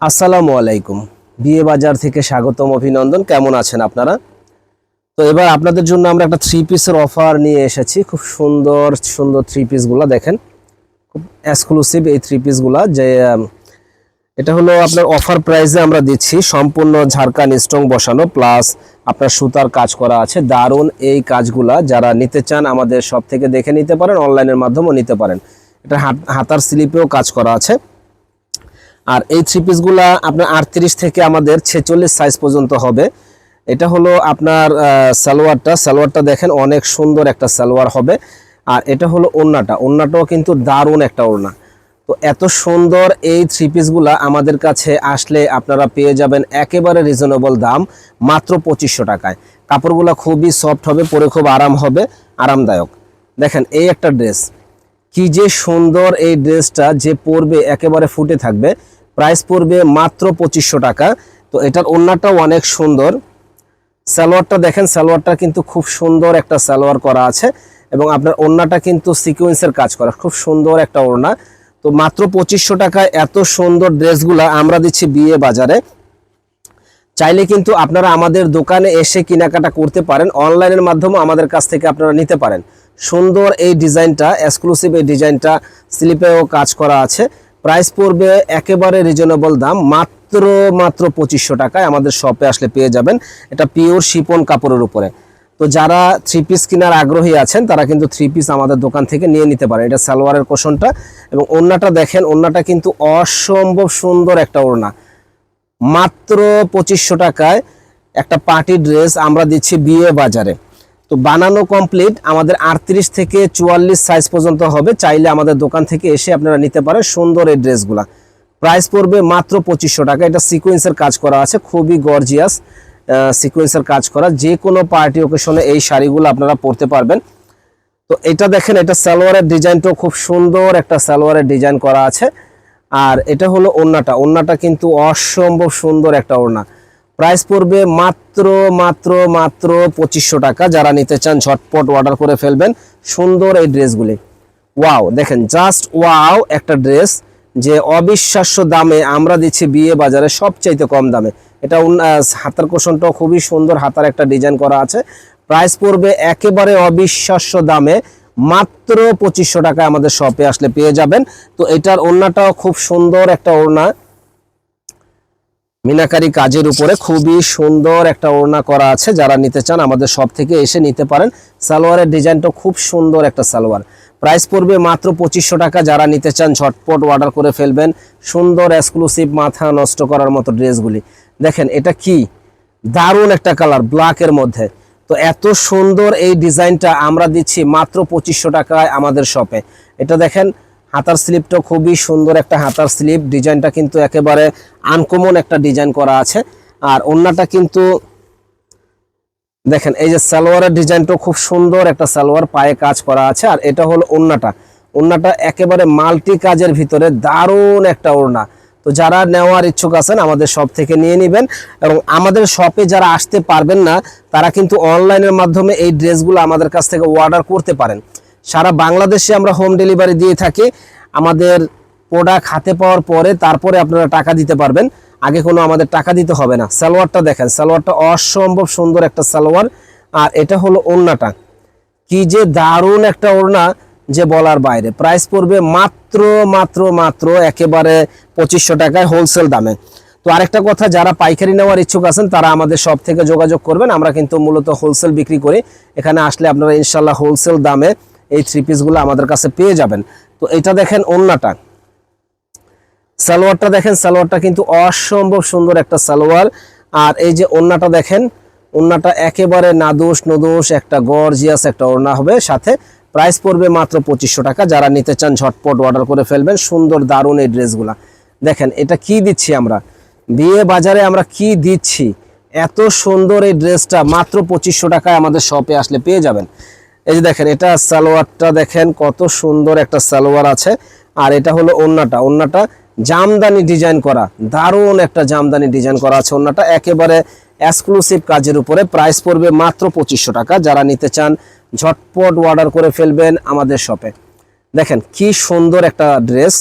আসসালামু আলাইকুম। বিয়ে বাজার থেকে স্বাগতম, অভিনন্দন। কেমন আছেন আপনারা? তো এবার আপনাদের জন্য আমরা একটা থ্রি পিসের অফার নিয়ে এসেছি। খুব সুন্দর সুন্দর থ্রি পিসগুলো দেখেন। খুব এক্সক্লুসিভ এই থ্রি পিসগুলা যে এটা হলো আপনার অফার প্রাইসে আমরা দিচ্ছি। সম্পূর্ণ ঝাড়খান স্ট্রং বসানো প্লাস আপনার সুতার কাজ করা আছে। দারুণ এই কাজগুলা যারা নিতে চান আমাদের সব থেকে দেখে নিতে পারেন অনলাইনের মাধ্যমেও নিতে পারেন। এটা হাত- হাতার স্লিপেও কাজ করা আছে। আর এই থ্রি পিসগুলা আপনার আটত্রিশ থেকে আমাদের ছেচল্লিশ সাইজ পর্যন্ত হবে। এটা হলো আপনার সালোয়ারটা। সালোয়ারটা দেখেন অনেক সুন্দর একটা সালোয়ার হবে। আর এটা হলো ওড়নাটা। ওড়নাটাও কিন্তু দারুণ একটা ওড়না। তো এত সুন্দর এই থ্রি পিসগুলা আমাদের কাছে আসলে আপনারা পেয়ে যাবেন একেবারে রিজনেবল দাম, মাত্র পঁচিশশো টাকায়। কাপড়গুলো খুবই সফট হবে, পরে খুব আরাম হবে, আরামদায়ক। দেখেন এই একটা ড্রেস কি যে সুন্দর এই ড্রেসটা যে পরবে, একেবারে ফুটে থাকবে। প্রাইস পড়বে মাত্র পঁচিশশো টাকা। তো এটার ওড়নাটাও অনেক সুন্দর। সালোয়ারটা দেখেন, সালোয়ারটা কিন্তু খুব সুন্দর একটা সালোয়ার করা আছে এবং আপনার ওড়নাটা কিন্তু সিকোয়েন্সের কাজ করা, খুব সুন্দর একটা ওড়না। তো মাত্র পঁচিশশো টাকায় এত সুন্দর ড্রেসগুলা আমরা দিচ্ছি বিয়ে বাজারে। চাইলে কিন্তু আপনারা আমাদের দোকানে এসে কেনাকাটা করতে পারেন, অনলাইনের মাধ্যমে আমাদের কাছ থেকে আপনারা নিতে পারেন। সুন্দর এই ডিজাইনটা এক্সক্লুসিভ এই ডিজাইনটা, স্লিপেও কাজ করা আছে। প্রাইস পড়বে একেবারে রিজনেবল দাম, মাত্র মাত্র পঁচিশশো টাকায় আমাদের শপে আসলে পেয়ে যাবেন। এটা পিওর শিপন কাপড়ের উপরে। তো যারা থ্রি পিস কেনার আগ্রহী আছেন, তারা কিন্তু থ্রি পিস আমাদের দোকান থেকে নিয়ে নিতে পারেন। এটা সালোয়ারের কোশনটা এবং ওড়নাটা দেখেন, ওড়নাটা কিন্তু অসম্ভব সুন্দর একটা ওড়না। মাত্র পঁচিশশো টাকায় একটা পার্টি ড্রেস আমরা দিচ্ছি বিয়ে বাজারে। তো বানানো কমপ্লিট আমাদের আটত্রিশ থেকে চুয়াল্লিশ সাইজ পর্যন্ত হবে। চাইলে আমাদের দোকান থেকে এসে আপনারা নিতে পারেন সুন্দর এই ড্রেসগুলা। প্রাইস পড়বে মাত্র পঁচিশশো টাকা। এটা সিকোয়েন্সের কাজ করা আছে, খুবই গর্জিয়াস সিকোয়েন্সের কাজ করা। যে কোনো পার্টি ওকেশনে এই শাড়িগুলো আপনারা পরতে পারবেন। তো এটা দেখেন, এটা সালোয়ারের ডিজাইনটাও খুব সুন্দর একটা সালোয়ারের ডিজাইন করা আছে। আর এটা হলো ওড়নাটা। ওড়নাটা কিন্তু অসম্ভব সুন্দর একটা ওড়না। প্রাইস পড়বে মাত্র মাত্র মাত্র পঁচিশশো টাকা। যারা নিতে চান, ঝটপট অর্ডার করে ফেলবেন সুন্দর এই ড্রেসগুলি। ওয়াও দেখেন জাস্ট ওয়াও একটা ড্রেস যে অবিশ্বাস্য দামে আমরা দিচ্ছি বিয়ে বাজারে সবচাইতে কম দামে। এটা হাতার কোশনটাও খুবই সুন্দর, হাতার একটা ডিজাইন করা আছে। প্রাইস পড়বে একেবারে অবিশ্বাস্য দামে মাত্র পঁচিশশো টাকা আমাদের শপে আসলে পেয়ে যাবেন। তো এটার ওড়নাটাও খুব সুন্দর একটা ওড়না। মিনাকারি কাজের উপরে খুবই সুন্দর একটা ওড়না করা আছে, যারা নিতে চান আমাদের সব থেকে এসে নিতে পারেন। সালোয়ারের ডিজাইনটা খুব সুন্দর একটা সালোয়ার। প্রাইস পড়বে মাত্র পঁচিশশো টাকা, যারা নিতে চান ঝটপট অর্ডার করে ফেলবেন। সুন্দর এক্সক্লুসিভ মাথা নষ্ট করার মতো ড্রেসগুলি। দেখেন, এটা কি? দারুণ একটা কালার ব্ল্যাকের মধ্যে। তো এত সুন্দর এই ডিজাইনটা আমরা দিচ্ছি মাত্র পঁচিশশো টাকায় আমাদের শপে এটা দেখেন হাতার স্লিপটা খুবই সুন্দর একটা হাতার স্লিপ। ডিজাইনটা কিন্তু একেবারে আনকমন একটা ডিজাইন করা আছে। আর ওড়নাটা কিন্তু দেখেন, এই যে সালোয়ারের ডিজাইনটা খুব সুন্দর একটা সালোয়ার পায়ে কাজ করা আছে। আর এটা হলো ওড়নাটা ওড়নাটা একেবারে মাল্টি কাজের ভিতরে দারুণ একটা ওড়না। তো যারা নেওয়ার ইচ্ছুক আছেন, আমাদের শপ থেকে নিয়ে নেবেন। এবং আমাদের শপে যারা আসতে পারবেন না, তারা কিন্তু অনলাইনের মাধ্যমে এই ড্রেসগুলো আমাদের কাছ থেকে অর্ডার করতে পারেন। সারা বাংলাদেশে আমরা হোম ডেলিভারি দিয়ে থাকি। আমাদের প্রোডাক্ট হাতে পাওয়ার পরে তারপরে আপনারা টাকা দিতে পারবেন। আগে কোনো আমাদের টাকা দিতে হবে না। সালোয়ারটা দেখেন, সালোয়ারটা অসম্ভব সুন্দর একটা সালোয়ার। আর এটা হলো ওড়নাটা। কি যে দারুণ একটা ওড়না যে বলার বাইরে। প্রাইস পড়বে মাত্র মাত্র মাত্র একেবারে পঁচিশশো টাকায় হোলসেল দামে। তো আরেকটা কথা, যারা পাইকারি নেওয়ার ইচ্ছুক আছেন, তারা আমাদের সব থেকে যোগাযোগ করবেন। আমরা কিন্তু মূলত হোলসেল বিক্রি করি। এখানে আসলে আপনারা ইনশাল্লাহ হোলসেল দামে এই থ্রি পিসগুলো আমাদের কাছে পেয়ে যাবেন। তো এটা দেখেন ওড়নাটা সালোয়ারটা দেখেন, সালোয়ারটা কিন্তু অসম্ভব সুন্দর একটা সালোয়ার। আর এই যে ওড়নাটা দেখেন ওড়নাটা একেবারে নাদোষ নদোষ একটা গর্জিয়াস একটা ওড়না হবে। সাথে প্রাইস পড়বে মাত্র পঁচিশশো টাকা। যারা নিতে চান, ঝটপট অর্ডার করে ফেলবেন। সুন্দর দারুণ এই ড্রেসগুলা। দেখেন, এটা কি দিচ্ছি আমরা? বিয়ে বাজারে আমরা কি দিচ্ছি? এত সুন্দর এই ড্রেসটা মাত্র পঁচিশশো টাকায় আমাদের শপে আসলে পেয়ে যাবেন। এই যে দেখেন, এটা সালোয়ারটা দেখেন কত সুন্দর একটা সালোয়ার আছে। আর এটা হলো ওন্নাটা। ওন্নাটা জামদানি ডিজাইন করা, দারুণ একটা জামদানি ডিজাইন করা আছে ওন্নাটা। একেবারে এক্সক্লুসিভ কাজের উপরে প্রাইস পড়বে মাত্র পঁচিশশো টাকা। যারা নিতে চান, ঝটপট অর্ডার করে ফেলবেন আমাদের শপে দেখেন, কি সুন্দর একটা ড্রেস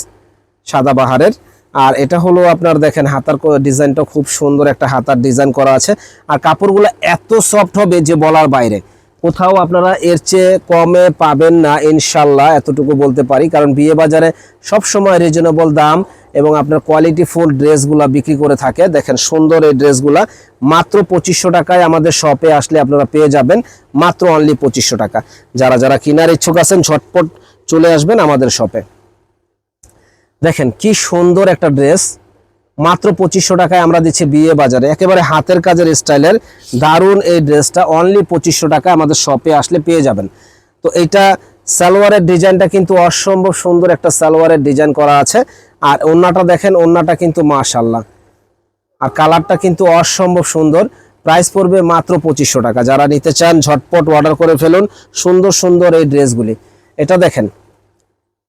সাদাবাহারের আর এটা হলো আপনার দেখেন, হাতার ডিজাইনটা খুব সুন্দর একটা হাতার ডিজাইন করা আছে। আর কাপড়গুলো এত সফট হবে যে বলার বাইরে। কোথাও আপনারা এর চেয়ে কমে পাবেন না, ইনশাল্লাহ, এতটুকু বলতে পারি। কারণ বিয়ে বাজারে সব সময় রিজনেবল দাম এবং আপনার কোয়ালিটি ফুল ড্রেসগুলা বিক্রি করে থাকে। দেখেন, সুন্দর এই ড্রেসগুলা। মাত্র পঁচিশশো টাকায় আমাদের শপে আসলে আপনারা পেয়ে যাবেন। মাত্র অনলি পঁচিশশো টাকা। যারা যারা কেনার ইচ্ছুক আছেন, ঝটপট চলে আসবেন আমাদের শপে দেখেন, কি সুন্দর একটা ড্রেস। মাত্র পঁচিশশো টাকায় আমরা দিচ্ছি বিয়ে বাজারে। একেবারে হাতের কাজের স্টাইলের দারুণ এই ড্রেসটা অনলি পঁচিশশো টাকা আমাদের শপে আসলে পেয়ে যাবেন। তো এইটা সালোয়ারের ডিজাইনটা কিন্তু অসম্ভব সুন্দর একটা সালোয়ারের ডিজাইন করা আছে। আর ওন্নাটা দেখেন, ওন্নাটা কিন্তু মাশাল্লাহ আর কালারটা কিন্তু অসম্ভব সুন্দর। প্রাইস পড়বে মাত্র পঁচিশশো টাকা। যারা নিতে চান, ঝটপট অর্ডার করে ফেলুন সুন্দর সুন্দর এই ড্রেসগুলি। এটা দেখেন,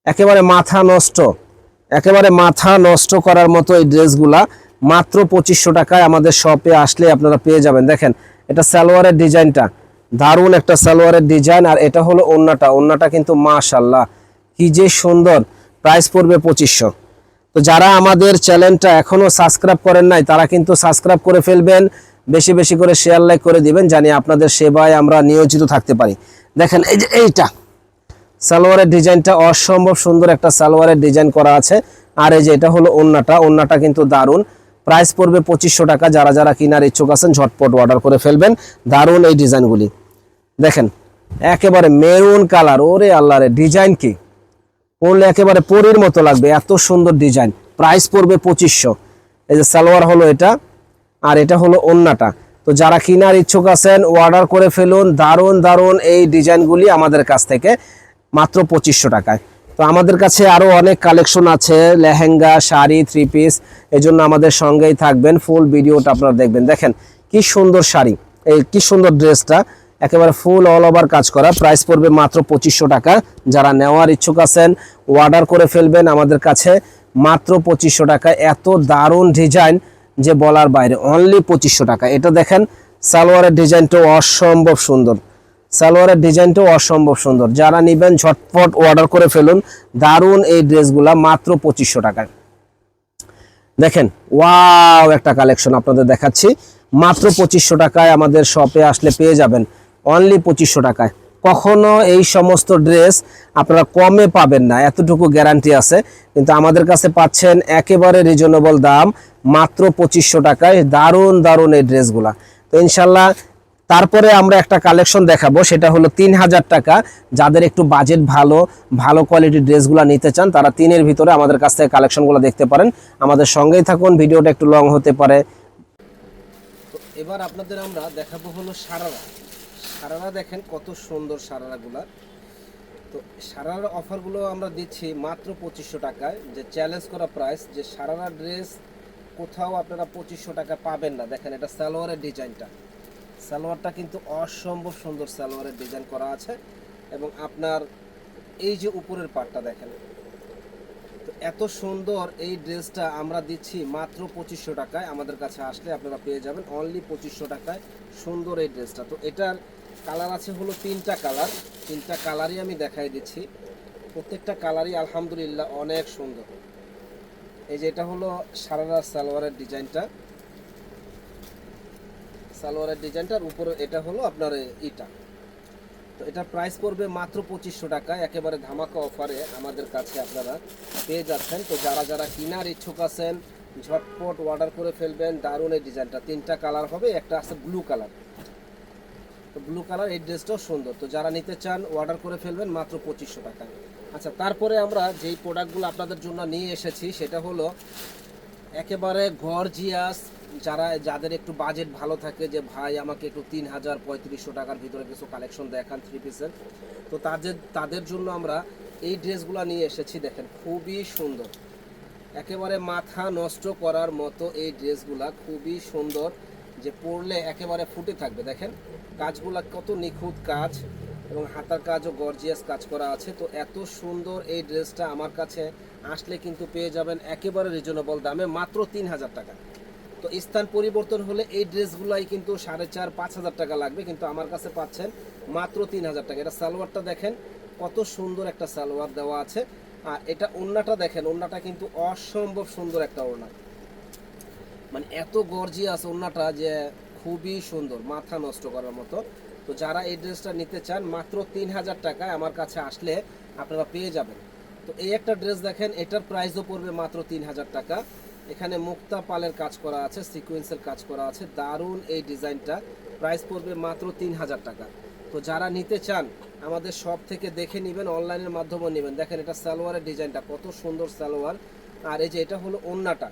একেবারে মাথা নষ্ট। একেবারে মাথা নষ্ট করার মতো এই ড্রেসগুলা মাত্র পঁচিশশো টাকায় আমাদের শপে আসলে আপনারা পেয়ে যাবেন। দেখেন, এটা সালোয়ারের ডিজাইনটা। দারুণ একটা সালোয়ারের ডিজাইন, আর এটা হলো ওন্নাটা। ওন্নাটা কিন্তু মাশাল্লাহ কি যে সুন্দর। প্রাইস পড়বে পঁচিশশো। তো যারা আমাদের চ্যানেলটা এখনও সাবস্ক্রাইব করেন নাই, তারা কিন্তু সাবস্ক্রাইব করে ফেলবেন। বেশি বেশি করে শেয়ার লাইক করে দিবেন জানি আপনাদের সেবায় আমরা নিয়োজিত থাকতে পারি। দেখেন, এই যে এইটা। সালোয়ারের ডিজাইনটা অসম্ভব সুন্দর একটা সালোয়ারের ডিজাইন করা আছে। আর এই যে এটা হলো ওন্নাটা ওন্নাটা কিন্তু দারুণ। প্রাইস পড়বে পঁচিশশো টাকা, যারা যারা কেনার ইচ্ছুক আছেন ঝটপট অর্ডার করে ফেলবেন। দারুণ এই ডিজাইনগুলি। দেখেন, একেবারে মেরুন কালার, ওরে আল্লাহ রে, ডিজাইন কি? পরলে একেবারে পরির মতো লাগবে, এত সুন্দর ডিজাইন। প্রাইস পড়বে পঁচিশশো। এই যে সালোয়ার হলো এটা, আর এটা হলো ওন্নাটা। তো যারা কেনার ইচ্ছুক আছেন অর্ডার করে ফেলুন। দারুণ দারুণ এই ডিজাইনগুলি আমাদের কাছ থেকে। মাত্র পঁচিশশো টাকায়। তো আমাদের কাছে আরও অনেক কালেকশন আছে, লেহেঙ্গা, শাড়ি থ্রি পিস এই জন্য আমাদের সঙ্গেই থাকবেন ফুল ভিডিওটা আপনারা দেখবেন। দেখেন, কি সুন্দর শাড়ি, এই কি সুন্দর ড্রেসটা একেবারে ফুল অল ওভার কাজ করা প্রাইস পড়বে মাত্র পঁচিশশো টাকা। যারা নেওয়ার ইচ্ছুক আছেন অর্ডার করে ফেলবেন আমাদের কাছে, মাত্র পঁচিশশো টাকা। এত দারুণ ডিজাইন যে বলার বাইরে অনলি পঁচিশশো টাকা। এটা দেখেন, সালোয়ারের ডিজাইনটাও অসম্ভব সুন্দর। সালোয়ারের ডিজাইনটাও অসম্ভব সুন্দর। যারা নেবেন, ঝটপট অর্ডার করে ফেলুন। দারুণ এই ড্রেসগুলা, মাত্র পঁচিশশো টাকায়। দেখেন, ওয়াও, একটা কালেকশন আপনাদের দেখাচ্ছি। মাত্র পঁচিশশো টাকায় আমাদের শপে আসলে পেয়ে যাবেন। অনলি পঁচিশশো টাকায়। কখনো এই সমস্ত ড্রেস আপনারা কমে পাবেন না, এতটুকু গ্যারান্টি আছে। কিন্তু আমাদের কাছে পাচ্ছেন একেবারে রিজনেবল দাম, মাত্র পঁচিশশো টাকায়। দারুণ দারুণ এই ড্রেসগুলা। তো ইনশাল্লাহ তারপরে আমরা একটা কালেকশন দেখাবো, সেটা হলো তিন হাজার টাকা। যাদের একটু বাজেট ভালো ভালো কোয়ালিটির ড্রেসগুলো নিতে চান, তারা তিনের ভিতরে আমাদের কাছ থেকে কালেকশনগুলো দেখতে পারেন। আমাদের সঙ্গেই থাকুন, ভিডিওটা একটু লং হতে পারে। এবার আপনাদের আমরা দেখাবো হলো সারারা। সারারা দেখেন কত সুন্দর সারারাগুলা। তো সারার অফারগুলো আমরা দিচ্ছি মাত্র পঁচিশশো টাকায়। যে চ্যালেঞ্জ করা প্রাইস যে সারারা ড্রেস কোথাও আপনারা পঁচিশশো টাকা পাবেন না। দেখেন এটা সালোয়ারের ডিজাইনটা সালোয়ারটা কিন্তু অসম্ভব সুন্দর সালোয়ারের ডিজাইন করা আছে এবং আপনার এই যে উপরের পার্টটা দেখেন, তো এত সুন্দর এই ড্রেসটা আমরা দিচ্ছি মাত্র পঁচিশশো টাকায়। আমাদের কাছে আসলে আপনারা পেয়ে যাবেন অনলি পঁচিশশো টাকায় সুন্দর এই ড্রেসটা। তো এটার কালার আছে হলো তিনটা কালার। তিনটা কালারই আমি দেখাই দিচ্ছি। প্রত্যেকটা কালারই আলহামদুলিল্লাহ অনেক সুন্দর। এই যে এটা হলো সারারা সালোয়ারের ডিজাইনটা সালোয়ারের ডিজাইনটার উপরে এটা হলো আপনার ইটা। তো এটা প্রাইস পড়বে মাত্র পঁচিশশো টাকা, একেবারে ধামাকা অফারে আমাদের কাছে আপনারা পেয়ে যাচ্ছেন। তো যারা যারা কেনার ইচ্ছুক আছেন, ঝটপট অর্ডার করে ফেলবেন দারুণ এই ডিজাইনটা তিনটা কালার হবে, একটা আছে ব্লু কালার তো ব্লু কালার এই ড্রেসটাও সুন্দর। তো যারা নিতে চান অর্ডার করে ফেলবেন মাত্র পঁচিশশো টাকা। আচ্ছা তারপরে আমরা যেই প্রোডাক্টগুলো আপনাদের জন্য নিয়ে এসেছি, সেটা হলো একেবারে গর্জিয়াস যারা, যাদের একটু বাজেট ভালো থাকে যে, ভাই, আমাকে একটু তিন হাজার পঁয়ত্রিশশো টাকার ভিতরে কিছু কালেকশন দেখান থ্রি পিসের তো তাদের তাদের জন্য আমরা এই ড্রেসগুলো নিয়ে এসেছি, দেখেন, খুবই সুন্দর। একেবারে মাথা নষ্ট করার মতো এই ড্রেসগুলা খুবই সুন্দর, যে পরলে একেবারে ফুটে থাকবে, দেখেন। কাজগুলা কত নিখুঁত কাজ এবং হাতার কাজও গর্জিয়াস কাজ করা আছে। তো এত সুন্দর এই ড্রেসটা আমার কাছে আসলে কিন্তু পেয়ে যাবেন একেবারে রিজনেবল দামে, মাত্র তিন হাজার টাকা। তো স্থান পরিবর্তন হলে এই ড্রেসগুলাই কিন্তু সাড়ে চার, পাঁচ হাজার টাকা লাগবে, কিন্তু আমার কাছে পাচ্ছেন মাত্র তিন হাজার টাকা। এটা সালোয়ারটা দেখেন, কত সুন্দর একটা সালোয়ার দেওয়া আছে। আর এটা ওড়নাটা দেখেন, ওড়নাটা কিন্তু অসম্ভব সুন্দর একটা ওড়না। মানে এত গর্জিয়াস ওড়নাটা যে খুবই সুন্দর, মাথা নষ্ট করার মতো। তো যারা এই ড্রেসটা নিতে চান, মাত্র তিন হাজার টাকায় আমার কাছে আসলে আপনারা পেয়ে যাবেন। তো এই একটা ড্রেস দেখেন, এটার প্রাইসও পড়বে মাত্র তিন হাজার টাকা। এখানে মুক্তা পালের কাজ করা আছে সিকোয়েন্সের কাজ করা আছে। দারুণ এই ডিজাইনটা। প্রাইস পড়বে মাত্র তিন হাজার টাকা। তো যারা নিতে চান, আমাদের শপ থেকে দেখে নেবেন অনলাইনের মাধ্যমে নেবেন। দেখেন এটা সালোয়ারের ডিজাইনটা, কত সুন্দর সালোয়ার। আর এই যে এটা হলো ওন্নাটা।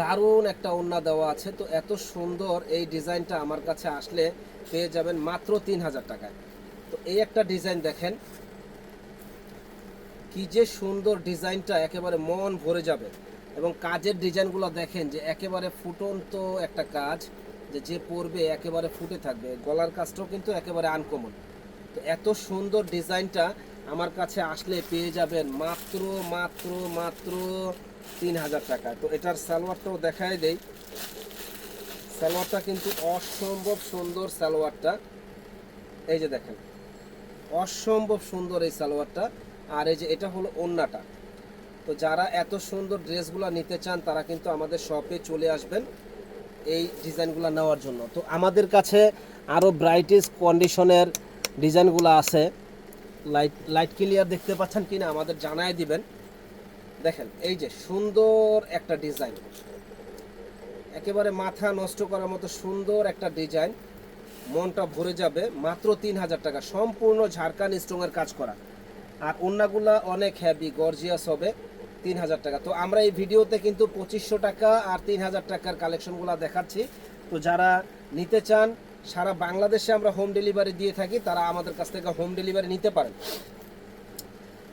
দারুণ একটা ওন্না দেওয়া আছে। তো এত সুন্দর এই ডিজাইনটা আমার কাছে আসলে পেয়ে যাবেন মাত্র তিন হাজার টাকায়। তো এই একটা ডিজাইন দেখেন কি যে সুন্দর ডিজাইনটা একেবারে মন ভরে যাবে। এবং কাজের ডিজাইনগুলো দেখেন যে একেবারে ফুটন্ত একটা কাজ, যে যে পরবে একেবারে ফুটে থাকবে। গলার কাজটাও কিন্তু একেবারে আনকমন তো এত সুন্দর ডিজাইনটা আমার কাছে আসলে পেয়ে যাবেন মাত্র মাত্র মাত্র তিন হাজার টাকা। তো এটার সালোয়ারটাও দেখাই দেই। সালোয়ারটা কিন্তু অসম্ভব সুন্দর সালোয়ারটা। এই যে দেখেন, অসম্ভব সুন্দর এই সালোয়ারটা। আর এই যে এটা হলো ওন্নাটা। তো যারা এত সুন্দর ড্রেসগুলো নিতে চান, তারা কিন্তু আমাদের শপে চলে আসবেন এই ডিজাইনগুলো নেওয়ার জন্য। তো আমাদের কাছে আরও ব্রাইটিস কন্ডিশনের ডিজাইনগুলো আছে। লাইট লাইট ক্লিয়ার দেখতে পাচ্ছেন কিনা আমাদের জানায় দিবেন। দেখেন, এই যে সুন্দর একটা ডিজাইন। একেবারে মাথা নষ্ট করার মতো সুন্দর একটা ডিজাইন। মনটা ভরে যাবে মাত্র তিন হাজার টাকা। সম্পূর্ণ ঝাড়খান স্ট্রংয়ের কাজ করা। আর অন্যগুলা অনেক হ্যাভি গর্জিয়াস হবে, তিন হাজার টাকা। তো আমরা এই ভিডিওতে কিন্তু পঁচিশশো টাকা আর তিন হাজার টাকার কালেকশনগুলো দেখাচ্ছি। তো যারা নিতে চান, সারা বাংলাদেশে আমরা হোম ডেলিভারি দিয়ে থাকি, তারা আমাদের কাছ থেকে হোম ডেলিভারি নিতে পারেন।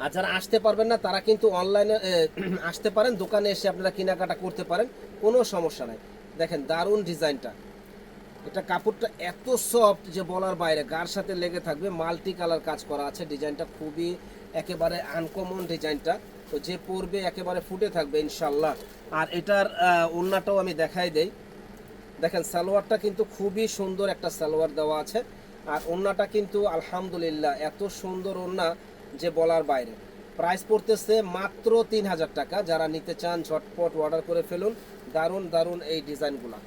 আর যারা আসতে পারবেন না, তারা কিন্তু অনলাইনে আসতে পারেন, দোকানে এসে আপনারা কেনাকাটা করতে পারেন, কোনো সমস্যা নাই। দেখেন, দারুণ ডিজাইনটা। এটা কাপড়টা এত সফট যে বলার বাইরে, গার সাথে লেগে থাকবে মাল্টি কালার কাজ করা আছে, ডিজাইনটা খুবই একেবারে আনকমন ডিজাইনটা তো যে পরবে একেবারে ফুটে থাকবে ইনশাল্লাহ আর এটার ওড়নাটাও আমি দেখাই দেই। দেখেন, সালোয়ারটা কিন্তু খুবই সুন্দর একটা সালোয়ার দেওয়া আছে। আর ওড়নাটা কিন্তু আলহামদুলিল্লাহ এত সুন্দর ওড়না যে বলার বাইরে। প্রাইস পড়তেছে মাত্র তিন হাজার টাকা। যারা নিতে চান, ঝটপট অর্ডার করে ফেলুন। দারুণ দারুণ এই ডিজাইনগুলা।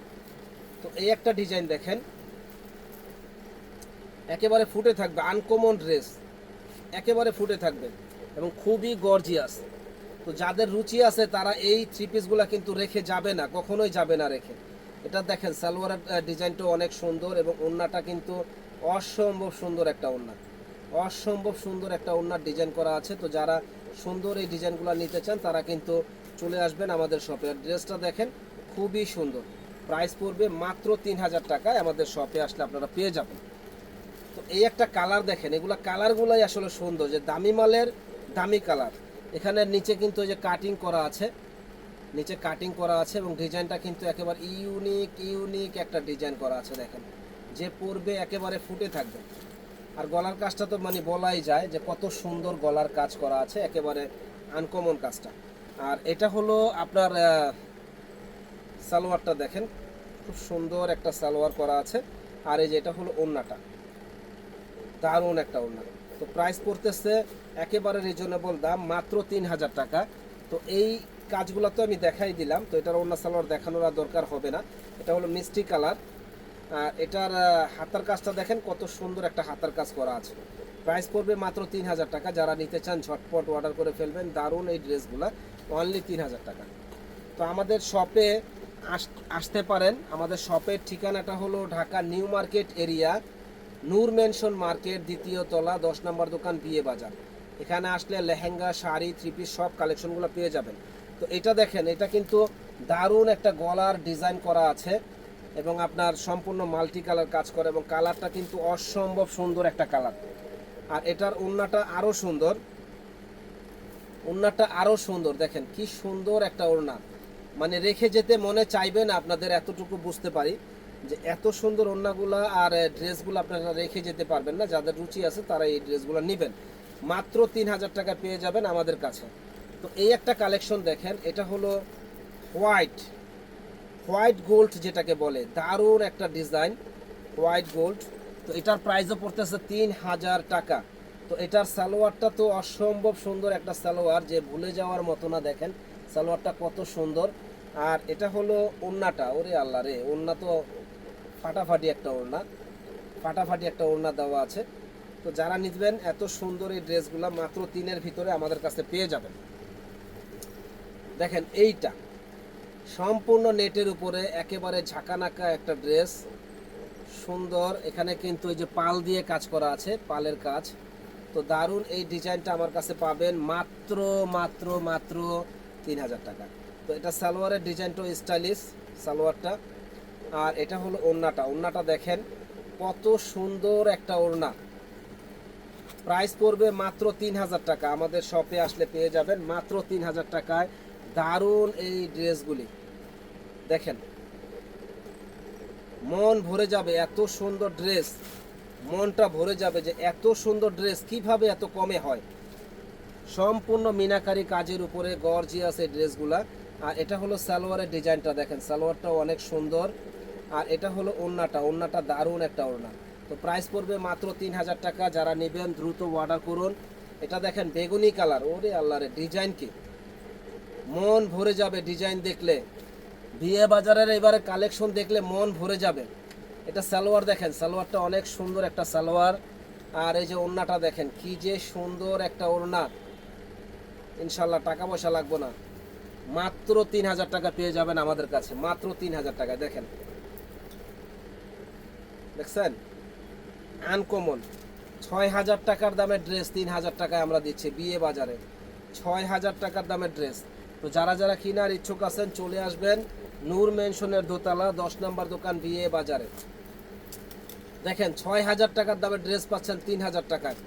তো এই একটা ডিজাইন দেখেন। একেবারে ফুটে থাকবে আনকমন ড্রেস একেবারে ফুটে থাকবে এবং খুবই গর্জিয়াস তো যাদের রুচি আছে, তারা এই থ্রি পিসগুলো কিন্তু রেখে যাবে না, কখনোই যাবে না রেখে। এটা দেখেন, সালোয়ারের ডিজাইনটাও অনেক সুন্দর এবং ওড়নাটা কিন্তু অসম্ভব সুন্দর একটা ওড়না অসম্ভব সুন্দর একটা ওড়নার ডিজাইন করা আছে। তো যারা সুন্দর এই ডিজাইনগুলো নিতে চান, তারা কিন্তু চলে আসবেন আমাদের শপে। ড্রেসটা দেখেন, খুবই সুন্দর। প্রাইস পড়বে মাত্র তিন হাজার টাকায় আমাদের শপে আসলে আপনারা পেয়ে যাবেন। তো এই একটা কালার দেখেন, এগুলা কালারগুলোই আসলে সুন্দর, যে দামি মালের দামি কালার এখানে নিচে কিন্তু যে কাটিং করা আছে, নিচে কাটিং করা আছে এবং ডিজাইনটা কিন্তু একেবারে ইউনিক ইউনিক একটা ডিজাইন করা আছে দেখেন। যে পরবে একেবারে ফুটে থাকবে। আর গলার কাজটা তো মানে বলাই যায় যে কত সুন্দর গলার কাজ করা আছে, একেবারে আনকমন কাজটা। আর এটা হলো আপনার সালোয়ারটা দেখেন, খুব সুন্দর একটা সালোয়ার করা আছে। আর এই যে এটা হলো ওন্নাটা। দারুণ একটা ওড়না তো প্রাইস পড়তেছে একেবারে রিজনেবল দাম, মাত্র তিন হাজার টাকা। তো এই কাজগুলো তো আমি দেখাই দিলাম। তো এটার ওড়না সালোয়ার দেখানোর আর দরকার হবে না। এটা হলো মিষ্টি কালার। আর এটার হাতার কাজটা দেখেন কত সুন্দর একটা হাতার কাজ করা আছে। প্রাইস পড়বে মাত্র তিন হাজার টাকা। যারা নিতে চান, ঝটপট অর্ডার করে ফেলবেন। দারুণ এই ড্রেসগুলো। অনলি তিন হাজার টাকা। তো আমাদের শপে আসতে পারেন। আমাদের শপের ঠিকানাটা হলো Dhaka new market area Noor mansion market, দ্বিতীয় তলা, দশ নম্বর দোকান, বিয়ে বাজার। এখানে আসলে লেহেঙ্গা, শাড়ি থ্রি পিস সব কালেকশনগুলো পেয়ে যাবেন। তো এটা দেখেন, এটা কিন্তু দারুণ একটা গলার ডিজাইন করা আছে এবং আপনার সম্পূর্ণ মাল্টি কালার কাজ করে এবং কালারটা কিন্তু অসম্ভব সুন্দর একটা কালার। আর এটার ওড়নাটা আরও সুন্দর। ওড়নাটা আরও সুন্দর, দেখেন কি সুন্দর একটা ওড়না। মানে রেখে যেতে মনে চাইবে না, আপনাদের এতটুকু বুঝতে পারি। যে এত সুন্দর ওড়নাগুলা আর ড্রেসগুলো আপনারা রেখে যেতে পারবেন না। যাদের রুচি আছে তারা এই ড্রেসগুলো নেবেন। মাত্র তিন হাজার টাকা পেয়ে যাবেন আমাদের কাছে। তো এই একটা কালেকশন দেখেন, এটা হলো হোয়াইট হোয়াইট গোল্ড যেটাকে বলে। দারুণ একটা ডিজাইন, হোয়াইট গোল্ড। তো এটার প্রাইসও পড়তেছে তিন হাজার টাকা। তো এটার সালোয়ারটা তো অসম্ভব সুন্দর একটা সালোয়ার, যে ভুলে যাওয়ার মতো না দেখেন। সালোয়ারটা কত সুন্দর। আর এটা হলো ওড়নাটা, ওরে আল্লাহ রে, ওড়না তো ফাটাফাটি একটা ওড়না, ফাটাফাটি একটা ওড়না দেওয়া আছে। তো যারা নিবেন, এত সুন্দর এই ড্রেসগুলো মাত্র তিনের ভিতরে আমাদের কাছে পেয়ে যাবেন। দেখেন এইটা, সম্পূর্ণ নেটের উপরে একেবারে ঝাঁকানাকা একটা ড্রেস। সুন্দর, এখানে কিন্তু এই যে পাল দিয়ে কাজ করা আছে, পালের কাজ। তো দারুণ এই ডিজাইনটা আমার কাছে পাবেন মাত্র মাত্র মাত্র তিন হাজার টাকা। তো এটা সালোয়ারের ডিজাইনটা স্টাইলিশ, সালোয়ারটা। আর এটা হলো ওড়নাটা। ওড়নাটা দেখেন, কত সুন্দর একটা ওড়না। প্রাইস পড়বে মাত্র তিন হাজার টাকা। আমাদের শপে আসলে পেয়ে যাবেন মাত্র তিন হাজার টাকায় দারুণ এই ড্রেসগুলি। দেখেন, মন ভরে যাবে এত সুন্দর ড্রেস। মনটা ভরে যাবে যে এত সুন্দর ড্রেস কীভাবে এত কমে হয়। সম্পূর্ণ মিনাকারি কাজের উপরে গর্জিয়াস এই ড্রেসগুলা। আর এটা হলো সালোয়ারের ডিজাইনটা দেখেন, সালোয়ারটাও অনেক সুন্দর। আর এটা হলো ওড়নাটা ওড়নাটা দারুণ একটা ওড়না। তো প্রাইস পড়বে মাত্র তিন হাজার টাকা, যারা নেবেন দ্রুত অর্ডার করুন। এটা দেখেন, বেগুনি কালার ওরে আল্লাহরে ডিজাইন কি? মন ভরে যাবে ডিজাইন দেখলে। বিয়ে বাজারের এবারে কালেকশন দেখলে মন ভরে যাবে। এটা সালোয়ার দেখেন, সালোয়ারটা অনেক সুন্দর একটা সালোয়ার। আর এই যে ওড়নাটা দেখেন, কি যে সুন্দর একটা ওড়না। ইনশাল্লাহ টাকা পয়সা লাগবে না। মাত্র তিন হাজার টাকা পেয়ে যাবেন আমাদের কাছে, মাত্র তিন হাজার টাকা দেখেন দেখছেন? আনকমন ছয় হাজার টাকার দামের ড্রেস তিন হাজার টাকায় আমরা দিচ্ছি বিয়ে বাজারে। ছয় হাজার টাকার দামের ড্রেস তো যারা যারা কেনার ইচ্ছুক আছেন, চলে আসবেন নূর মেনশনের দোতলা, দশ নম্বর দোকান বিয়ে বাজারে। দেখেন, ছয় হাজার টাকার দামের ড্রেস পাচ্ছেন তিন হাজার টাকায়।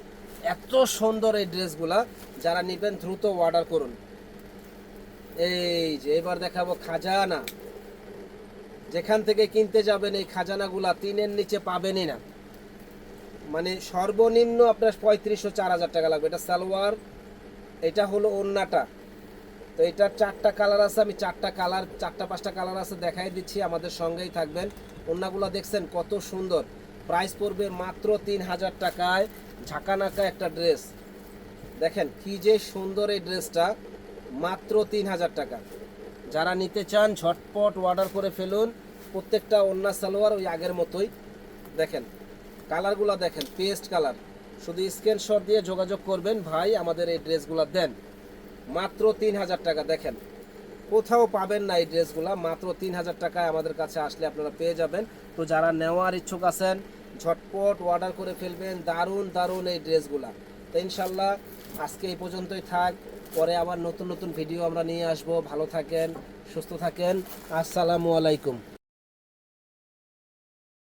এত সুন্দর এই ড্রেসগুলা যারা নেবেন দ্রুত অর্ডার করুন। এই যে, এবার দেখাবো খাজানা। যেখান থেকে কিনতে যাবেন এই খাজানাগুলা তিনের নিচে পাবেনই না। মানে সর্বনিম্ন আপনার পঁয়ত্রিশশো চার হাজার টাকা লাগবে। এটা সালোয়ার, এটা হলো ওন্নাটা। তো এটার চারটা কালার আছে, আমি চারটা কালার, চারটা পাঁচটা কালার আছে দেখাই দিচ্ছি, আমাদের সঙ্গেই থাকবেন। ওন্নাগুলো দেখছেন কত সুন্দর। প্রাইস পড়বে মাত্র তিন হাজার টাকায় ঝাঁকানাকা একটা ড্রেস। দেখেন কি যে সুন্দর এই ড্রেসটা, মাত্র তিন হাজার টাকা। যারা নিতে চান, ঝটপট অর্ডার করে ফেলুন। প্রত্যেকটা অন্য সালোয়ার ওই আগের মতোই। দেখেন, কালারগুলো দেখেন, পেস্ট কালার। শুধু স্ক্রিনশট দিয়ে যোগাযোগ করবেন, ভাই আমাদের এই ড্রেসগুলো দেন। মাত্র তিন হাজার টাকা, দেখেন। কোথাও পাবেন না এই ড্রেসগুলো, মাত্র তিন হাজার টাকায় আমাদের কাছে আসলে আপনারা পেয়ে যাবেন। তো যারা নেওয়ার ইচ্ছুক আছেন, ঝটপট অর্ডার করে ফেলবেন, দারুণ দারুণ এই ড্রেসগুলা। তো ইনশাল্লাহ আজকে এই পর্যন্তই থাক, পরে আবার নতুন নতুন ভিডিও আমরা নিয়ে আসব। ভালো থাকেন, সুস্থ থাকেন। আসসালামু আলাইকুম।